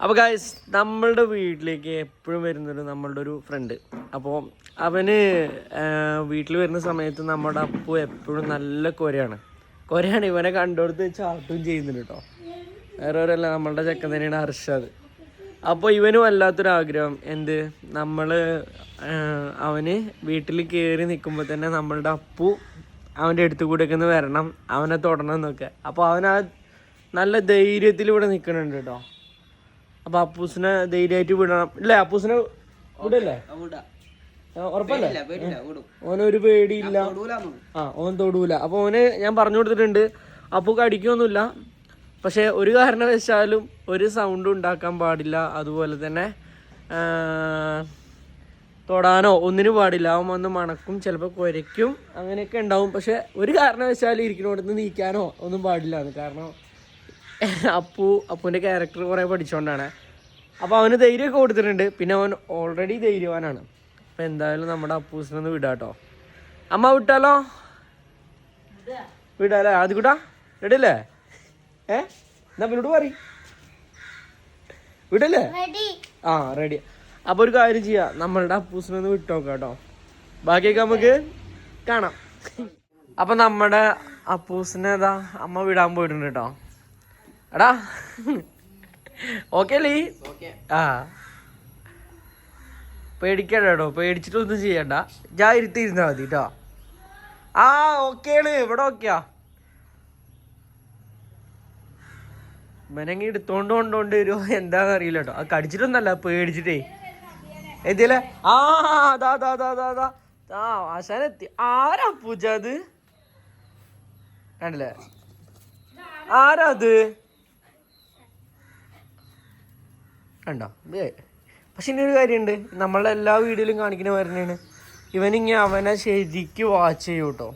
അപ്പോൾ ഗായ്സ് നമ്മളുടെ വീട്ടിലേക്ക് എപ്പോഴും വരുന്നൊരു നമ്മളുടെ ഒരു ഫ്രണ്ട് അപ്പോൾ അവന് വീട്ടിൽ വരുന്ന സമയത്ത് നമ്മുടെ അപ്പു എപ്പോഴും നല്ല കൊരയാണ്. കൊരയാണ് ഇവനെ കണ്ടുകൊടുത്ത് ചാട്ടും ചെയ്യുന്നുണ്ട് കേട്ടോ വേറെ ഒരല്ല നമ്മളുടെ ചെക്കൻ തന്നെയാണ് ഹർഷാദ് അപ്പോൾ ഇവനും വല്ലാത്തൊരാഗ്രഹം എന്ത്? നമ്മൾ അവന് വീട്ടിൽ കയറി നിൽക്കുമ്പോൾ തന്നെ നമ്മളുടെ അപ്പു അവന്റെ അടുത്ത് കൂടെയൊക്കെ ഒന്ന് വരണം അവനെ തൊടണം എന്നൊക്കെ. അപ്പോൾ അവനാ നല്ല ധൈര്യത്തിൽ ഇവിടെ നിൽക്കുന്നുണ്ട് കേട്ടോ അപ്പൊ അപ്പൂസിനെ ധൈര്യമായിട്ട് വിടണം. ഇല്ലേ? അപ്പൂസിനെ വിടല്ലേ? ഉറപ്പല്ലേ? ഓനൊരു പേടിയില്ല. ആ ഓൻ തൊടൂല. അപ്പൊ ഓന് ഞാൻ പറഞ്ഞു കൊടുത്തിട്ടുണ്ട് അപ്പൂക്ക് അടിക്കൊന്നുമില്ല. പക്ഷെ ഒരു കാരണവശാലും ഒരു സൗണ്ട് ഉണ്ടാക്കാൻ പാടില്ല. അതുപോലെ തന്നെ തൊടാനോ ഒന്നിനും പാടില്ല. അവൻ വന്ന് മണക്കും ചിലപ്പോൾ കുരയ്ക്കും അങ്ങനെയൊക്കെ ഉണ്ടാവും. പക്ഷെ ഒരു കാരണവശാലും ഇരിക്കണോടത്ത് നീക്കാനോ ഒന്നും പാടില്ല. കാരണം അപ്പു അപ്പുവിന്റെ ക്യാരക്ടർ കുറേ പഠിച്ചുകൊണ്ടാണ് അപ്പോൾ അവന് ധൈര്യമൊക്കെ കൊടുത്തിട്ടുണ്ട്. പിന്നെ അവൻ ഓൾറെഡി ധൈര്യവാനാണ്. അപ്പോൾ എന്തായാലും നമ്മുടെ അപ്പൂസിനൊന്ന് വിടാട്ടോ അമ്മ വിട്ടാലോ? വിടാലേ? ആദ്യ കൂട്ടാ. റെഡിയല്ലേ ഏ? എന്നാ പിന്നോട് പറ വിടല്ലേ? ആ റെഡി അപ്പോൾ ഒരു കാര്യം ചെയ്യാം. നമ്മളുടെ അപ്പൂസിനൊന്ന് വിട്ടോക്കാം കേട്ടോ ബാക്കിയൊക്കെ നമുക്ക് കാണാം. അപ്പം നമ്മുടെ അപ്പൂസിനെ ഇതാ അമ്മ വിടാൻ പോയിട്ടുണ്ട് കേട്ടോ എടാ. ഓക്കെ അല്ലേ ആ. പേടിക്കണ്ട കേട്ടോ പേടിച്ചിട്ടൊന്നും ചെയ്യണ്ട. ഞാൻ ഇരുത്തിയിരുന്നാ മതി കേട്ടോ ആ ഓക്കെയാണ് ഇവിടെ ഓക്കെയാ മനങ്ങി എടുത്തോണ്ട് കൊണ്ടോണ്ട് വരുമോ എന്താന്ന് അറിയില്ല കേട്ടോ അത് കടിച്ചിട്ടൊന്നല്ല പേടിച്ചിട്ടേ. എത്തിയല്ലേ ആ അതാ അതാ അതാ അതാ അതാ ആ ആശാനെത്തി ആരാ പൂജ അത്? കണ്ടില്ലേ? ആരാ അത്? കണ്ടോ. പക്ഷെ ഇനി ഒരു കാര്യമുണ്ട്. നമ്മളെ എല്ലാ വീഡിയോയിലും കാണിക്കുന്ന വരുന്നതാണ്. ഇവനിങ്ങനെ അവനെ ശരിക്ക് വാച്ച് ചെയ്യൂ കേട്ടോ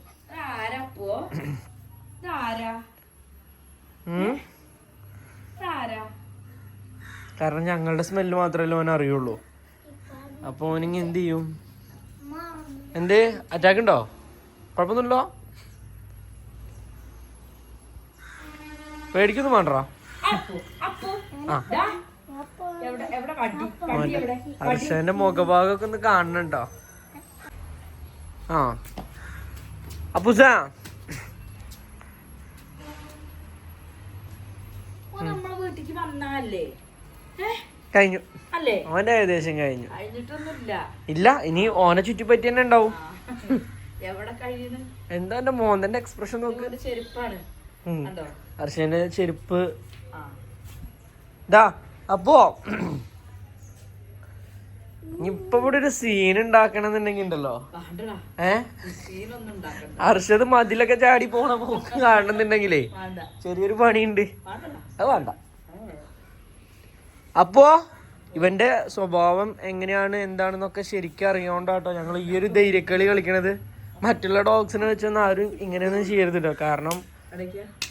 കാരണം ഞങ്ങളുടെ സ്മെല്ല് മാത്രല്ലോ അവൻ അറിയുള്ളൂ. അപ്പോൾ അവനിങ്ങ എന്ത് ചെയ്യും? എന്ത്? അറ്റാക്ക് ഉണ്ടോ? കുഴപ്പമൊന്നുമില്ലോ പേടിക്കൊന്നും വേണ്ടോ അപ്പു അപ്പു ആ. ഹർഷന്റെ മുഖഭാഗമൊക്കെ ഒന്ന് കാണണുണ്ടോ? ആ. അപ്പുസ. കഴിഞ്ഞു. ഓന്റെ ഏകദേശം കഴിഞ്ഞു. കഴിഞ്ഞിട്ടൊന്നുമില്ല. ഇല്ല ഇനി ഓനെ ചുറ്റിപ്പറ്റി തന്നെ ഉണ്ടാവും. എവിടെ കഴിയുന്നു? എന്താ എന്റെ മോന്തന്റെ എക്സ്പ്രഷൻ നോക്ക്. ഹർഷന്റെ ചെരുപ്പ്. ആ. അപ്പോ ഇപ്പൊ ഇവിടെ ഒരു സീൻ ഉണ്ടാക്കണമെന്നുണ്ടെങ്കിൽ ഉണ്ടല്ലോ. ഏ? ഹർഷത് മതിലൊക്കെ ചാടി പോണ പോക്ക് കാണണമെന്നുണ്ടെങ്കിലേ ചെറിയൊരു പണിയുണ്ട്. അത് വേണ്ട. അപ്പോ ഇവന്റെ സ്വഭാവം എങ്ങനെയാണ് എന്താണെന്നൊക്കെ ശരിക്കും അറിയാണ്ടാട്ടോ ഞങ്ങൾ ഈ ഒരു ധൈര്യക്കളി കളിക്കണത്. മറ്റുള്ള ഡോഗ്സിനെ വെച്ചൊന്നും ആരും ഇങ്ങനെയൊന്നും ചെയ്യരുത് കാരണം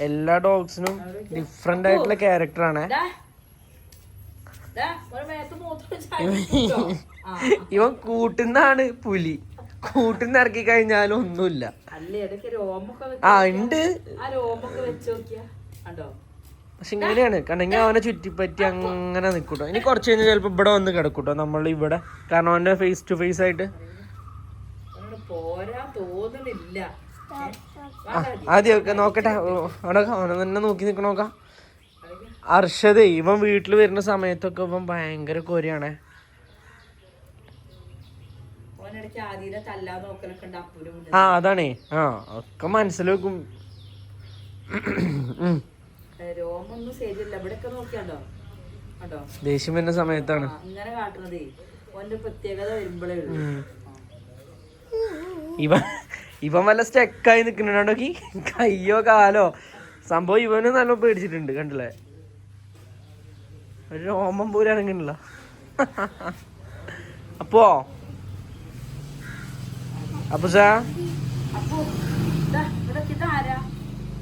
എല്ലാ ഡോഗ്സിനും ഡിഫറെന്റ് ആയിട്ടുള്ള ക്യാരക്ടറാണ് ദാ. ദാ, ഒരു മേത്ത് മൂത്രം ചാടിപ്പിച്ചോ. ആ. ഇവൻ കൂട്ടുന്നാണ് പുലി. കൂട്ടുന്ന ഇറക്കി കഴിഞ്ഞാലും ഒന്നുമില്ല. ആ ഉണ്ട്. പക്ഷെ ഇങ്ങനെയാണ്. കണ്ടെങ്കിൽ അവനെ ചുറ്റിപ്പറ്റി അങ്ങനെ നിൽക്കൂട്ടോ. ഇനി കുറച്ച് കഴിഞ്ഞാൽ ചിലപ്പോൾ ഇവിടെ വന്ന് കിടക്കൂട്ടോ. നമ്മൾ ഇവിടെ. കാരണം അവന്റെ ഫേസ് ടു ഫേസ് ആയിട്ട്. പോരാൻ ആദ്യമൊക്കെ നോക്കട്ടെ. അവിടെ അവനെ തന്നെ നോക്കി നിൽക്കണ നോക്കാം. അർഷദേ ഇവൻ വീട്ടിൽ വരുന്ന സമയത്തൊക്കെ ഇവൻ ഭയങ്കര കോരിയാണ്. ആ അതാണേ. ആ ഒക്കെ കണ്ടോ? ദേഷ്യം വരുന്ന സമയത്താണ്. ഇവൻ ഇവൻ വല്ല സ്റ്റെക്കായി നിൽക്കുന്നുണ്ടോ കയ്യോ കാലോ? സംഭവം ഇവന് നല്ല പേടിച്ചിട്ടുണ്ട് കണ്ടില്ലേ? ഒരു രോമം പോലും അപ്പോ? അപ്പൊ സാ?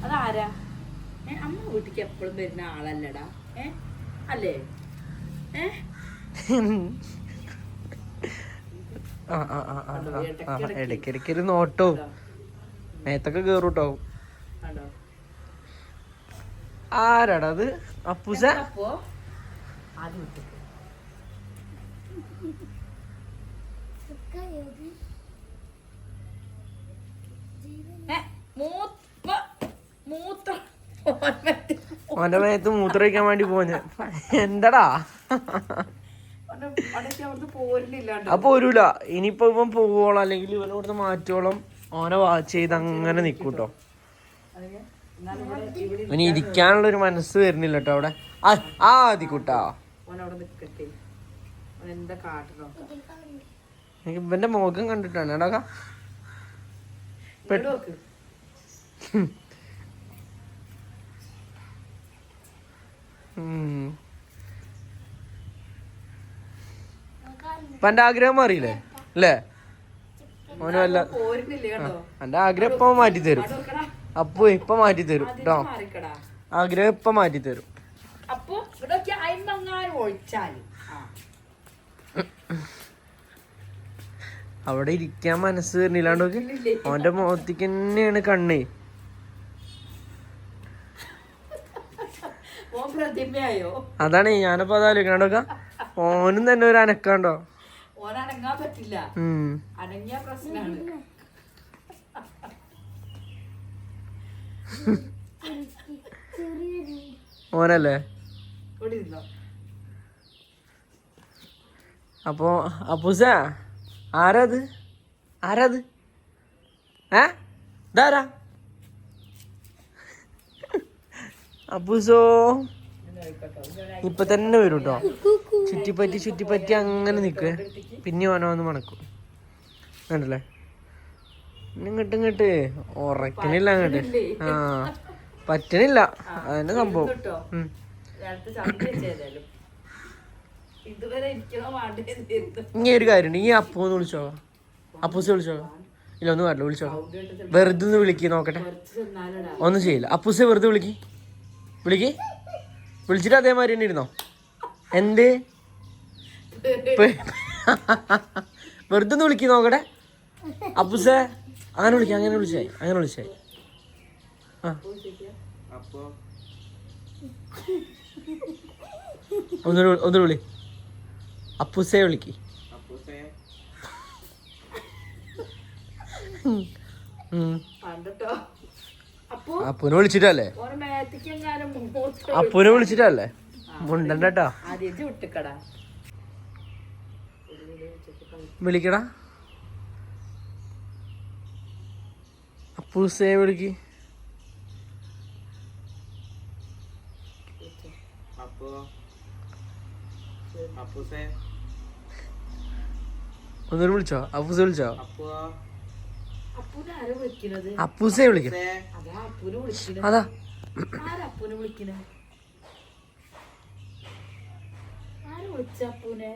അതാരാ അമ്മ വീട്ടിക്ക് എപ്പോഴും വരുന്ന ആളല്ലടാ. ഏ അല്ലേ? ഏ? നോട്ടോ നേത്തൊക്കെ കേറൂട്ടോ കണ്ടോ ആരാടാ അത്? അപ്പുസ? അപ്പോ? ആദ്യം മൂത്ത ഓന്റെ മേത്ത് മൂത്രമൊഴിക്കാൻ വേണ്ടി പോഞ്ഞ എന്തടാ? അപ്പൊ പോരൂല. ഇനിയിപ്പോ ഇവൻ പോവോളം അല്ലെങ്കിൽ ഇവനോടത്ത് മാറ്റോളം ഓനെ വാച്ച് ചെയ്ത് അങ്ങനെ നിക്കൂട്ടോ. ഇവന് ഇരിക്കാനുള്ള ഒരു മനസ്സ് വരുന്നില്ല കേട്ടോ അവിടെ. ആ ആ ആദിക്കുട്ടാ അവിടെ നിക്കട്ടെ. ഓൻ എന്താ കാട്ടണോ എനിക്ക് ഇവന്റെ മുഖം കണ്ടിട്ടാണ്. എടാ നോക്ക്. എന്റെ ആഗ്രഹം മാറിയില്ലേ? അല്ലേ? ഓന് കേട്ടോ എന്റെ ആഗ്രഹം ഇപ്പൊ മാറ്റി തരും അപ്പോ ഇപ്പൊ മാറ്റി തരും കേട്ടോ ആഗ്രഹം ഇപ്പൊ മാറ്റി തരും അപ്പൊ അവിടെ ഇരിക്കാൻ മനസ്സ് വരുന്നില്ലാണ്ട് അവന്റെ മുഖത്തേക്ക് തന്നെയാണ് കണ്ണ് അതാണ് ഞാനപ്പോ അതാണ് ഞാനിപ്പോ അതാലോചിക്കണോക്ക ഓനും തന്നെ ഒരു അനക്കാണ്ടോ പറ്റില്ല പ്രശ്നമാണ് ഓനല്ലേ ഇവിടെ ഇരുന്നോ അപ്പോ അപ്പൂസ ആരാത്? ആരാത്? ഏ? ഇതാരാ? അപ്പൂസോ. ഇപ്പൊ തന്നെ വരും കേട്ടോ ചുറ്റിപ്പറ്റി ചുറ്റിപ്പറ്റി അങ്ങനെ നിൽക്കുക പിന്നെ ഓനോ വന്ന് മണക്കും. കണ്ടല്ലേ? ഇങ്ങോട്ട് ഇങ്ങോട്ട്. ഉറക്കണില്ല അങ്ങോട്ട്. ആ പറ്റണില്ല. അതന്നെ സംഭവം. ഇതുവരെ ഇരിക്കണോ വേണ്ടേ ഇനി ഒരു കാര്യമുണ്ട്. ഈ അപ്പൂന്ന് വിളിച്ചോ അപ്പൂസ് വിളിച്ചോ ഇല്ല ഒന്നും പറഞ്ഞു വിളിച്ചോ വെറുതെ ഒന്ന് വിളിക്ക് നോക്കട്ടെ. ഒന്നും ചെയ്യില്ല. അപ്പൂസ് വെറുതെ വിളിക്ക്. വിളിക്ക്. വിളിച്ചിട്ട് അതേമാതിരി തന്നെ ഇരുന്നോ? എന്ത്? വെറുതെ ഒന്ന് വിളിക്ക് നോക്കട്ടെ. അപ്പൂസേ അങ്ങനെ വിളിക്കാം അങ്ങനെ വിളിച്ചായി അങ്ങനെ വിളിച്ചേ ആ. ഒന്നൊരു ഒന്നൊരു വിളി. അപ്പൂസേ വിളിക്ക്. അപ്പുനെ അപ്പൊ വിളിച്ചിട്ടല്ലേ? അപ്പുനെ വിളിച്ചിട്ടല്ലേ? മുണ്ടണ്ട കേട്ടോ ആദ്യം വിളിക്ക്. വിളിക്കടാ അപ്പൂസേ. ഒന്നൊരു വിളിച്ചോ? അപ്പൂസ വിളിച്ചോ? അപ്പൂസെ വിളിക്ക അതാ അപ്പൂനെ വിളിക്കണത് അതാ. ആരാ അപ്പൂനെ വിളിക്കണേ? ആര് വിളിച്ച അപ്പൂനെ?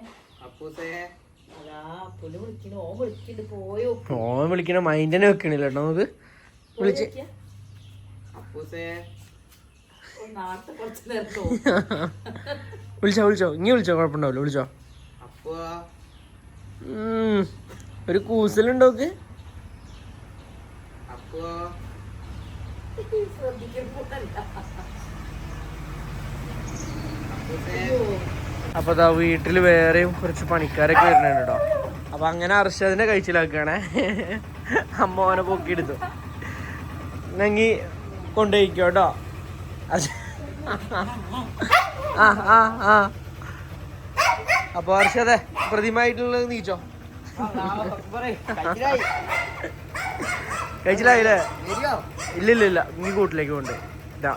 അതാ അപ്പൂനെ വിളിക്കണ. ഓ വിളിക്കണ്ട്. പോയോ ഓൻ വിളിക്കണ. മൈൻഡിനെ വെക്കണില്ല കേട്ടോ നമുക്ക്. വിളിച്ച്. വിളിച്ചോ വിളിച്ചോ. ഇനി വിളിച്ചോ. കുഴപ്പമുണ്ടാവില്ല. വിളിച്ചോ. ഉം. ഒരു കൂസലുണ്ടോക്ക് അപ്പൊ? അതാ വീട്ടിൽ വേറെയും കുറച്ച് പണിക്കാരൊക്കെ വരുന്നുണ്ട് കേട്ടോ അപ്പൊ അങ്ങനെ അർഷദിനെ കഴിച്ചിലാക്കണേ അമ്മ ഓനെ പൊക്കിയെടുത്തു. എന്നെങ്കി കൊണ്ടുപോയിക്കോട്ടോ ആ ആ ആ. അപ്പൊ അർഷതെ പ്രതിമായിട്ടുള്ളത് നീച്ചോ? കഴിച്ചില്ലായില്ലേ ഇല്ല ഇല്ല ഇല്ല നീ കൂട്ടിലേക്ക് കൊണ്ട്. ഇതാ.